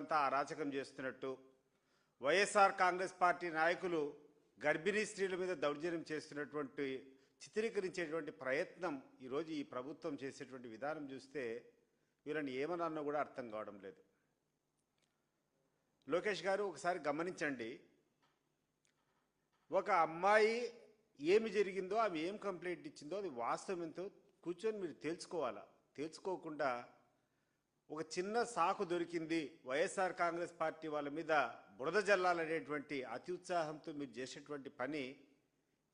ప్రజలంతా అరాచకం చేస్తున్నట్టు వైఎస్ఆర్ కాంగ్రెస్ పార్టీ నాయకులు గర్భిణీ స్త్రీల మీద దౌర్జన్యం చేస్తున్నటువంటి చిత్రీకరించేటువంటి ప్రయత్నం ఈరోజు ఈ ప్రభుత్వం చేసేటువంటి విధానం చూస్తే వీళ్ళని ఏమనన్నా కూడా అర్థం కావడం లేదు. లోకేష్ గారు ఒకసారి గమనించండి. ఒక అమ్మాయి ఏమి జరిగిందో ఆమె ఏం కంప్లైంట్ ఇచ్చిందో అది వాస్తవం ఎంతో. కూర్చొని మీరు తెలుసుకోవాలా తేల్చుకోకుండా ఒక చిన్న సాకు దొరికింది వైఎస్ఆర్ కాంగ్రెస్ పార్టీ వాళ్ళ మీద బురద జల్లాలనేటువంటి అతి ఉత్సాహంతో మీరు చేసేటువంటి పని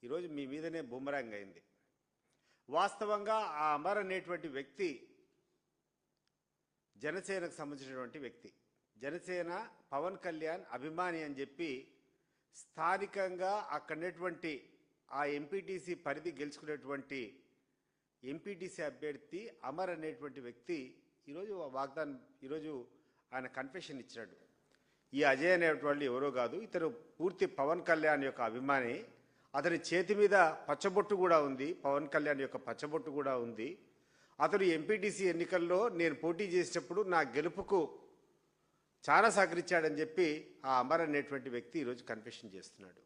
ఈరోజు మీ మీదనే బూమరాంగ్ అయింది. వాస్తవంగా ఆ అమర్ అనేటువంటి వ్యక్తి జనసేనకు సంబంధించినటువంటి వ్యక్తి. జనసేన పవన్ కళ్యాణ్ అభిమాని అని చెప్పి స్థానికంగా అక్కడటువంటి ఆ ఎంపీటీసీ పరిధి గెలుచుకునేటువంటి ఎంపీటీసీ అభ్యర్థి అమర్ అనేటువంటి వ్యక్తి ఈరోజు వాగ్దానం ఈరోజు ఆయన కన్ఫెషన్ ఇచ్చాడు. ఈ అజయ్ అనేటువంటి ఎవరో కాదు ఇతను పూర్తి పవన్ కళ్యాణ్ యొక్క అభిమాని. అతని చేతి మీద పచ్చబొట్టు కూడా ఉంది పవన్ కళ్యాణ్ యొక్క పచ్చబొట్టు కూడా ఉంది. అతను ఎంపీటీసీ ఎన్నికల్లో నేను పోటీ చేసేటప్పుడు నా గెలుపుకు చాలా సహకరించాడని చెప్పి ఆ అమర్ అనేటువంటి వ్యక్తి ఈరోజు కన్ఫెషన్ చేస్తున్నాడు.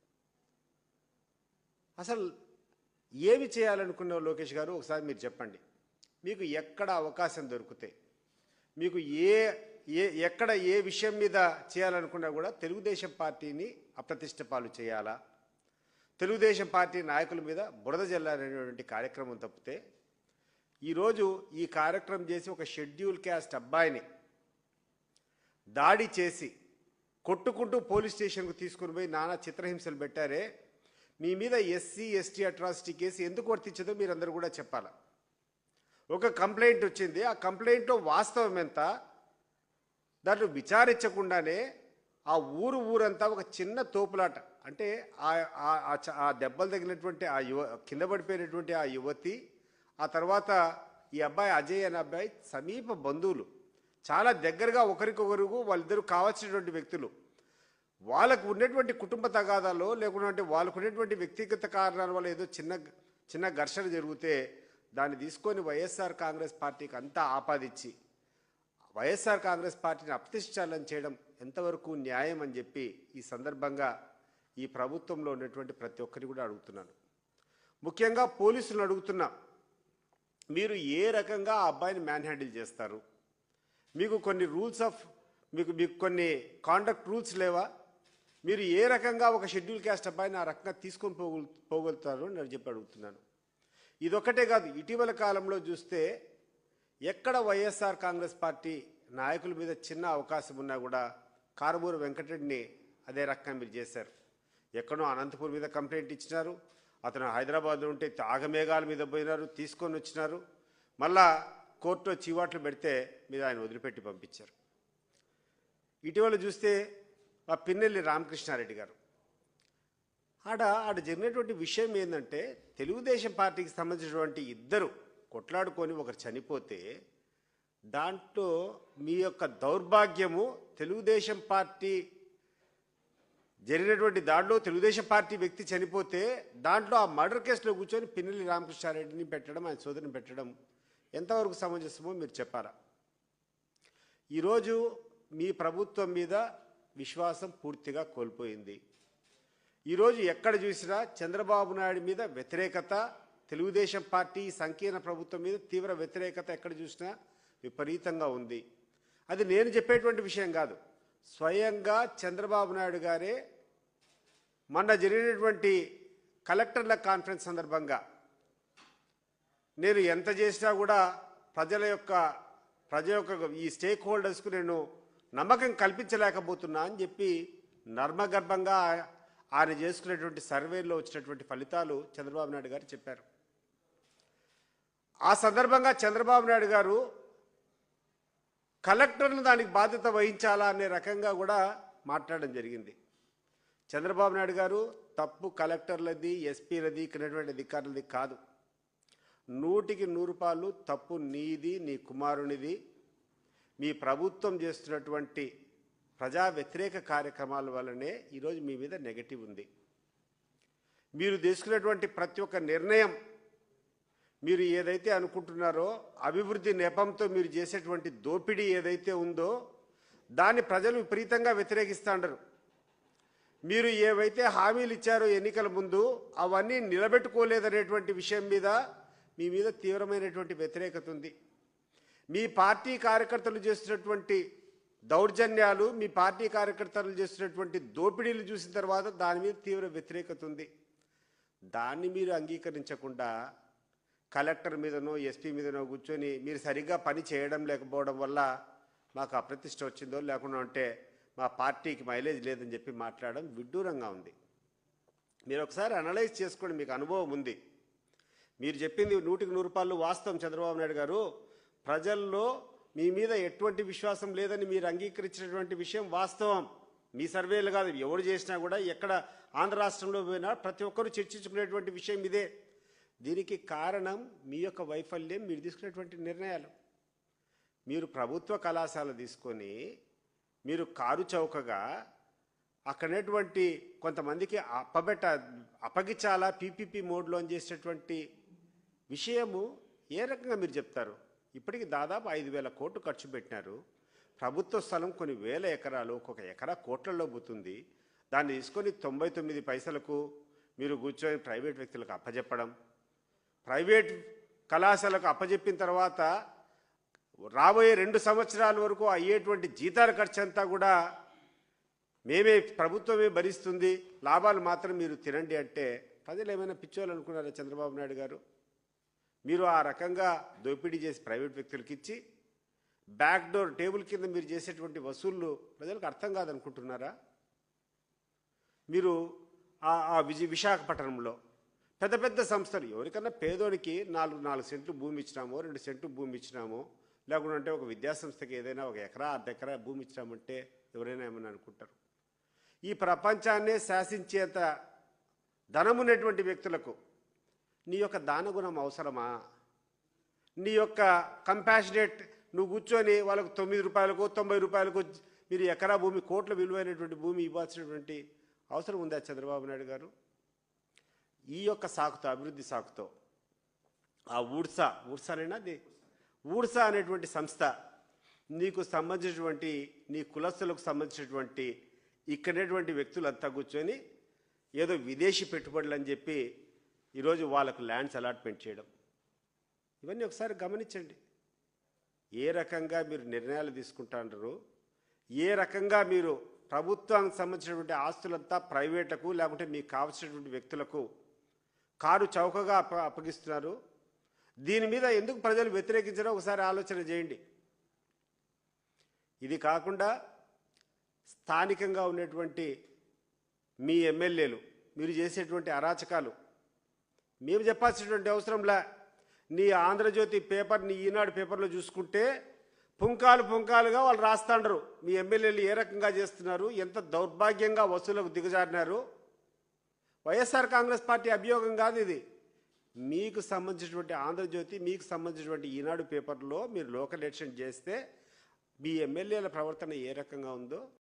అసలు ఏమి చేయాలనుకున్నావు లోకేష్ గారు? ఒకసారి మీరు చెప్పండి. మీకు ఎక్కడ అవకాశం దొరికితే మీకు ఏ ఏ ఎక్కడ ఏ విషయం మీద చేయాలనుకున్నా కూడా తెలుగుదేశం పార్టీని అప్రతిష్ట పాలు చేయాలా? తెలుగుదేశం పార్టీ నాయకుల మీద బురద జల్లాలనేటువంటి కార్యక్రమం తప్పితే ఈరోజు ఈ కార్యక్రమం చేసి ఒక షెడ్యూల్ క్యాస్ట్ అబ్బాయిని దాడి చేసి కొట్టుకుంటూ పోలీస్ స్టేషన్కు తీసుకుని పోయి నానా చిత్రహింసలు పెట్టారే మీ మీద ఎస్సీ ఎస్టీ అట్రాసిటీ కేసు ఎందుకు వర్తించదో మీరందరూ కూడా చెప్పాలా? ఒక కంప్లైంట్ వచ్చింది. ఆ కంప్లైంట్లో వాస్తవం ఎంత? దాంట్లో విచారించకుండానే ఆ ఊరు ఊరంతా ఒక చిన్న తోపులాట. అంటే ఆ- చ- ఆ దెబ్బలు తగిలినటువంటి ఆ యువ కింద పడిపోయినటువంటి ఆ యువతి ఆ తర్వాత ఈ అబ్బాయి అజయ్ అనే అబ్బాయి సమీప బంధువులు. చాలా దగ్గరగా ఒకరికొకరు వాళ్ళిద్దరూ కావాల్సినటువంటి వ్యక్తులు. వాళ్ళకు ఉన్నటువంటి కుటుంబ తగాదాలో లేకుంటే వాళ్ళకు ఉన్నటువంటి వ్యక్తిగత కారణాల వల్ల ఏదో చిన్న చిన్న ఘర్షణ జరిగితే దాన్ని తీసుకొని వైఎస్ఆర్ కాంగ్రెస్ పార్టీకి అంతా ఆపాదిచ్చి వైఎస్ఆర్ కాంగ్రెస్ పార్టీని అప్రతిష్టాలను చేయడం ఎంతవరకు న్యాయం అని చెప్పి ఈ సందర్భంగా ఈ ప్రభుత్వంలో ఉన్నటువంటి ప్రతి ఒక్కరిని కూడా అడుగుతున్నాను. ముఖ్యంగా పోలీసులను అడుగుతున్నా మీరు ఏ రకంగా ఆ అబ్బాయిని మ్యాన్ హ్యాండిల్ చేస్తారు? మీకు కొన్ని రూల్స్ ఆఫ్ మీకు మీకు కొన్ని కాండక్ట్ రూల్స్ లేవా? మీరు ఏ రకంగా ఒక షెడ్యూల్ క్యాస్ట్ అబ్బాయిని ఆ రకంగా తీసుకొని పోగలు అని నేను చెప్పి అడుగుతున్నాను. ఇదొక్కటే కాదు ఇటీవల కాలంలో చూస్తే ఎక్కడ వైఎస్ఆర్ కాంగ్రెస్ పార్టీ నాయకుల మీద చిన్న అవకాశం ఉన్నా కూడా కారుమూరు వెంకటరెడ్డిని అదే రకంగా మీరు చేశారు. ఎక్కడో అనంతపూర్ మీద కంప్లైంట్ ఇచ్చినారు అతను హైదరాబాద్లో ఉంటే తాగమేఘాల మీద పోయినారు తీసుకొని వచ్చినారు. మళ్ళా కోర్టులో చీవాట్లు పెడితే మీరు ఆయన వదిలిపెట్టి పంపించారు. ఇటీవల చూస్తే ఆ పిన్నెల్లి రామకృష్ణారెడ్డి గారు ఆడ ఆడ జరిగినటువంటి విషయం ఏంటంటే తెలుగుదేశం పార్టీకి సంబంధించినటువంటి ఇద్దరు కొట్లాడుకొని ఒకరు చనిపోతే దాంట్లో మీ యొక్క దౌర్భాగ్యము తెలుగుదేశం పార్టీ జరిగినటువంటి దాంట్లో తెలుగుదేశం పార్టీ వ్యక్తి చనిపోతే దాంట్లో ఆ మర్డర్ కేసులో కూర్చొని పిన్నెల్లి రామకృష్ణారెడ్డిని పెట్టడం ఆయన సోదరిని పెట్టడం ఎంతవరకు సమంజసమో మీరు చెప్పారా? ఈరోజు మీ ప్రభుత్వం మీద విశ్వాసం పూర్తిగా కోల్పోయింది. ఈరోజు ఎక్కడ చూసినా చంద్రబాబు నాయుడు మీద వ్యతిరేకత తెలుగుదేశం పార్టీ సంకీర్ణ ప్రభుత్వం మీద తీవ్ర వ్యతిరేకత ఎక్కడ చూసినా విపరీతంగా ఉంది. అది నేను చెప్పేటువంటి విషయం కాదు. స్వయంగా చంద్రబాబు నాయుడు గారే మొన్న జరిగినటువంటి కలెక్టర్ల కాన్ఫరెన్స్ సందర్భంగా నేను ఎంత చేసినా కూడా ప్రజల యొక్క ప్రజల యొక్క ఈ స్టేక్ హోల్డర్స్కు నేను నమ్మకం కల్పించలేకపోతున్నా అని చెప్పి నర్మగర్భంగా ఆయన చేసుకునేటువంటి సర్వేలో వచ్చినటువంటి ఫలితాలు చంద్రబాబు నాయుడు గారు చెప్పారు. ఆ సందర్భంగా చంద్రబాబు నాయుడు గారు కలెక్టర్లు దానికి బాధ్యత వహించాలా అనే రకంగా కూడా మాట్లాడడం జరిగింది. చంద్రబాబు నాయుడు గారు తప్పు కలెక్టర్లది ఎస్పీలది ఇక్కడటువంటి అధికారులది కాదు. నూటికి నూరు పాలు తప్పు నీది నీ కుమారునిది. మీ ప్రభుత్వం చేస్తున్నటువంటి ప్రజా వ్యతిరేక కార్యక్రమాల వల్లనే ఈరోజు మీ మీద నెగటివ్ ఉంది. మీరు తీసుకునేటువంటి ప్రతి ఒక్క నిర్ణయం మీరు ఏదైతే అనుకుంటున్నారో అభివృద్ధి నెపంతో మీరు చేసేటువంటి దోపిడీ ఏదైతే ఉందో దాన్ని ప్రజలు విపరీతంగా వ్యతిరేకిస్తాండరు మీరు ఏవైతే హామీలు ఇచ్చారో ఎన్నికల ముందు అవన్నీ నిలబెట్టుకోలేదనేటువంటి విషయం మీద మీ మీద తీవ్రమైనటువంటి వ్యతిరేకత ఉంది. మీ పార్టీ కార్యకర్తలు చేసినటువంటి దౌర్జన్యాలు మీ పార్టీ కార్యకర్తలు చేస్తున్నటువంటి దోపిడీలు చూసిన తర్వాత దాని మీద తీవ్ర వ్యతిరేకత ఉంది. దాన్ని మీరు అంగీకరించకుండా కలెక్టర్ మీదనో ఎస్పీ మీదనో కూర్చొని మీరు సరిగ్గా పని చేయడం లేకపోవడం వల్ల మాకు అప్రతిష్ట వచ్చిందో లేకుండా ఉంటే మా పార్టీకి మైలేజ్ లేదని చెప్పి మాట్లాడడం విడ్డూరంగా ఉంది. మీరు ఒకసారి అనలైజ్ చేసుకోండి మీకు అనుభవం ఉంది. మీరు చెప్పింది నూటికి నూరు రూపాయలు వాస్తవం చంద్రబాబు నాయుడు గారు. ప్రజల్లో మీ మీద ఎటువంటి విశ్వాసం లేదని మీరు అంగీకరించినటువంటి విషయం వాస్తవం. మీ సర్వేలు కాదు ఎవరు చేసినా కూడా ఎక్కడ ఆంధ్ర రాష్ట్రంలో పోయినా ప్రతి ఒక్కరూ చర్చించుకునేటువంటి విషయం ఇదే. దీనికి కారణం మీ యొక్క వైఫల్యం మీరు తీసుకునేటువంటి నిర్ణయాలు. మీరు ప్రభుత్వ కళాశాల తీసుకొని మీరు కారు చౌకగా అక్కడటువంటి కొంతమందికి అప్పబెట్ట అప్పగించాలా పీపీపీ మోడ్లో చేసేటువంటి విషయము ఏ రకంగా మీరు చెప్తారు? ఇప్పటికి దాదాపు ఐదు వేల కోట్లు ఖర్చు పెట్టినారు. ప్రభుత్వ స్థలం కొన్ని వేల ఎకరాలు ఒక్కొక్క ఎకరా కోట్లలో పోతుంది. దాన్ని తీసుకొని తొంభై తొమ్మిది పైసలకు మీరు కూర్చొని ప్రైవేట్ వ్యక్తులకు అప్పజెప్పడం. ప్రైవేట్ కళాశాలకు అప్పజెప్పిన తర్వాత రాబోయే రెండు సంవత్సరాల వరకు అయ్యేటువంటి జీతాల ఖర్చు అంతా కూడా మేమే ప్రభుత్వమే భరిస్తుంది. లాభాలు మాత్రం మీరు తినండి అంటే ప్రజలు ఏమైనా పిచ్చోళ్ళు అనుకున్నారా చంద్రబాబు నాయుడు గారు? మీరు ఆ రకంగా దోపిడీ చేసి ప్రైవేట్ వ్యక్తులకు ఇచ్చి బ్యాక్ డోర్ టేబుల్ కింద మీరు చేసేటువంటి వసూళ్ళు ప్రజలకు అర్థం కాదనుకుంటున్నారా? మీరు ఆ ఆ విజయ విశాఖపట్నంలో పెద్ద పెద్ద సంస్థలు ఎవరికన్నా పేదోనికి నాలుగు నాలుగు సెంట్లు భూమి ఇచ్చినామో రెండు సెంట్లు భూమి ఇచ్చినామో లేకుంటే ఒక విద్యాసంస్థకి ఏదైనా ఒక ఎకరా అర్ధ ఎకరా భూమి ఇచ్చినామంటే ఎవరైనా ఏమని అనుకుంటారు? ఈ ప్రపంచాన్నే శాసించేంత ధనమున్నటువంటి వ్యక్తులకు నీ యొక్క దానగుణం అవసరమా? నీ యొక్క కంపాషనేట్ నువ్వు కూర్చొని వాళ్ళకు తొమ్మిది రూపాయలకు తొంభై రూపాయలకు మీరు ఎకరా భూమి కోట్ల విలువైనటువంటి భూమి ఇవ్వాల్సినటువంటి అవసరం ఉందా చంద్రబాబు నాయుడు గారు? ఈ యొక్క సాకుతో అభివృద్ధి సాకుతో. ఆ ఊడ్సా ఊడ్సానేనా అది? ఊడ్సా అనేటువంటి సంస్థ నీకు సంబంధించినటువంటి నీ కులస్తులకు సంబంధించినటువంటి ఇక్కడటువంటి వ్యక్తులంతా కూర్చొని ఏదో విదేశీ పెట్టుబడులు అని చెప్పి ఈరోజు వాళ్ళకు ల్యాండ్స్ అలాట్మెంట్ చేయడం. ఇవన్నీ ఒకసారి గమనించండి. ఏ రకంగా మీరు నిర్ణయాలు తీసుకుంటారు ఏ రకంగా మీరు ప్రభుత్వానికి సంబంధించినటువంటి ఆస్తులంతా ప్రైవేట్లకు లేకుంటే మీకు కావలసినటువంటి వ్యక్తులకు కారు చౌకగా అప్ప అప్పగిస్తున్నారు దీని మీద ఎందుకు ప్రజలు వ్యతిరేకించారో ఒకసారి ఆలోచన చేయండి. ఇది కాకుండా స్థానికంగా ఉన్నటువంటి మీ ఎమ్మెల్యేలు మీరు చేసేటువంటి అరాచకాలు మేము చెప్పాల్సినటువంటి అవసరంలా నీ ఆంధ్రజ్యోతి పేపర్ నీ ఈనాడు పేపర్లో చూసుకుంటే పుంకాలు పుంకాలుగా వాళ్ళు రాస్తాండ్రు. మీ ఎమ్మెల్యేలు ఏ రకంగా చేస్తున్నారు? ఎంత దౌర్భాగ్యంగా వసూలకు దిగజారినారు? వైఎస్ఆర్ కాంగ్రెస్ పార్టీ అభియోగం కాదు ఇది. మీకు సంబంధించినటువంటి ఆంధ్రజ్యోతి మీకు సంబంధించినటువంటి ఈనాడు పేపర్లో మీరు లోకల్ ఎడిషన్ చేస్తే మీ ఎమ్మెల్యేల ప్రవర్తన ఏ రకంగా ఉందో